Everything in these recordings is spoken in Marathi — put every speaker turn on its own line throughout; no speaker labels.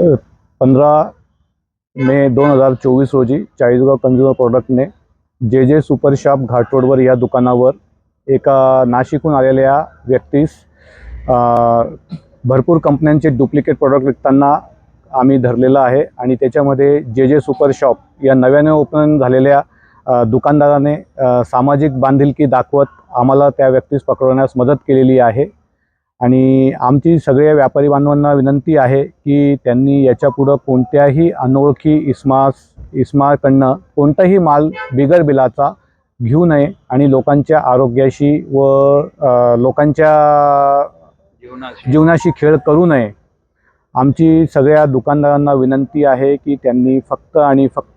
पंधरा मे दोन हजार चोवीस रोजी चाळीसगाव कन्झ्युमर प्रॉडक्टने जे जे सुपर शॉप घाट रोडवर या दुकानावर एका नाशिकहून आलेल्या व्यक्तीस भरपूर कंपन्यांचे डुप्लिकेट प्रॉडक्ट विकताना आम्ही धरलेलं आहे आणि त्याच्यामध्ये जे जे सुपर शॉप या नव्याने ओपन झालेल्या दुकानदाराने सामाजिक बांधिलकी दाखवत आम्हाला त्या व्यक्तीस पकडवण्यास मदत केलेली आहे. आणि आमची सगळ्या व्यापारी बांधवांना विनंती आहे की त्यांनी याच्यापुढं कोणत्याही अनोळखी इस्मास इस्माकडनं कोणताही माल बिगर बिलाचा घेऊ नये आणि लोकांच्या आरोग्याशी व लोकांच्या जीवनाशी खेळ करू नये. आमची सगळ्या दुकानदारांना विनंती आहे की त्यांनी फक्त आणि फक्त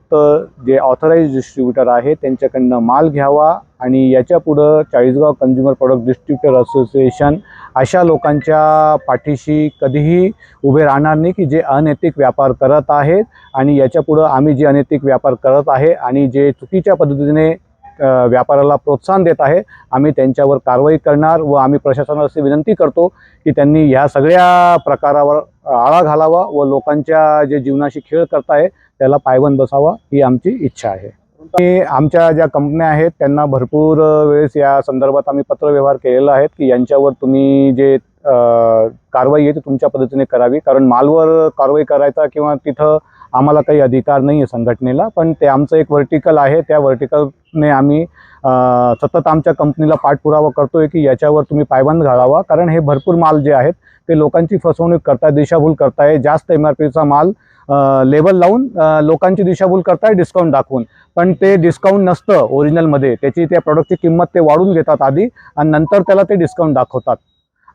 जे ऑथराईज डिस्ट्रीब्युटर आहे त्यांच्याकडनं माल घ्यावा आणि याच्या पुढं Chalisgaon consumer product distributor association अशा लोकांच्या पाठीशी कधीही उभे राहणार नाही की जे अनैतिक व्यापार करत आहेत. आणि याच्या पुढं आम्ही जे अनैतिक व्यापार करत आहे आणि जे चुकीच्या पद्धतीने व्यापाराला प्रोत्साहन देत आहे. आम्ही त्यांच्यावर कारवाई करणार व आम्ही प्रशासनाला अशी विनंती करतो की त्यांनी ह्या सगळ्या प्रकारावर आळा घालावा व लोकांच्या जे जीवनाशी खेळ करताय त्याला पायबंद बसावा ही आमची इच्छा आहे. आणि आमच्या ज्या कंपन्या आहेत त्यांना भरपूर वेळेस या संदर्भात आम्ही पत्रव्यवहार केलेला आहे की यांच्यावर तुम्ही जे कारवाई आहे ती तुमच्या पद्धतीने करावी. कारण मालवर कारवाई करायचा किंवा तिथं आम्हाला काही अधिकार नाही आहे संघटनेला पण ते आमचं एक व्हर्टिकल आहे. त्या व्हर्टिकलने आम्ही सतत आमच्या कंपनीला पाठपुरावा करतोय की याच्यावर तुम्ही पायबंद घालावा. कारण हे भरपूर माल जे आहेत ते लोकांची फसवणूक करताय दिशाभूल करताय. जास्त एम आर पीचा माल लेबल लावून लोकांची दिशाभूल करताय डिस्काउंट दाखवून. पण ते डिस्काउंट नसतं ओरिजिनलमध्ये त्याची त्या प्रॉडक्टची किंमत ते वाढून घेतात आधी आणि नंतर त्याला ते डिस्काउंट दाखवतात.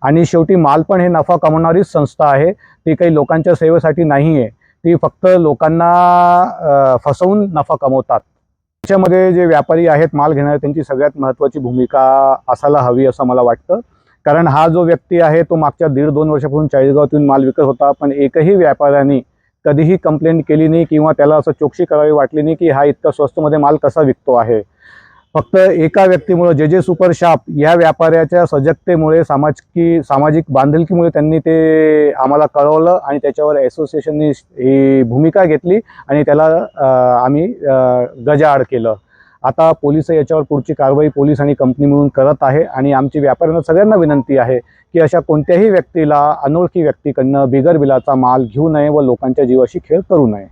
आणि शेवटी माल पण हे नफा कमवणारीच संस्था आहे. ती काही लोकांच्या सेवेसाठी नाही आहे ती फक्त लोकांना फसवून नफा कमवतात. त्याच्यामध्ये जे व्यापारी आहेत माल घेणारे त्यांची सगळ्यात महत्त्वाची भूमिका असायला हवी असं मला वाटतं. कारण हा जो व्यक्ती आहे तो मागच्या दीड दोन वर्षापासून चाळीसगावातून माल विकत होता पण एकही व्यापाऱ्यांनी कधीही कंप्लेंट केली नाही किंवा त्याला असं चोक्षी करावी वाटली नाही की हा इतका स्वस्तमध्ये माल कसा विकतो आहे. फक्त एका व्यक्तीमुळे जे जे सुपर शाप या व्यापाऱ्याच्या सजगतेमुळे सामाजिकी सामाजिक बांधिलकीमुळे त्यांनी ते आम्हाला कळवलं आणि त्याच्यावर असोसिएशननी ही भूमिका घेतली आणि त्याला आम्ही गजाआड केलं. आता पोलीस याच्यावर पुढची कारवाई पोलीस आणि कंपनी मिळून करत आहे आणि आमची व्यापाऱ्यांना सगळ्यांना विनंती आहे की अशा कोणत्याही व्यक्तीला अनोळखी व्यक्तीकडनं बिगर बिलाचा माल घेऊ नये व लोकांच्या जीवाशी खेळ करू नये.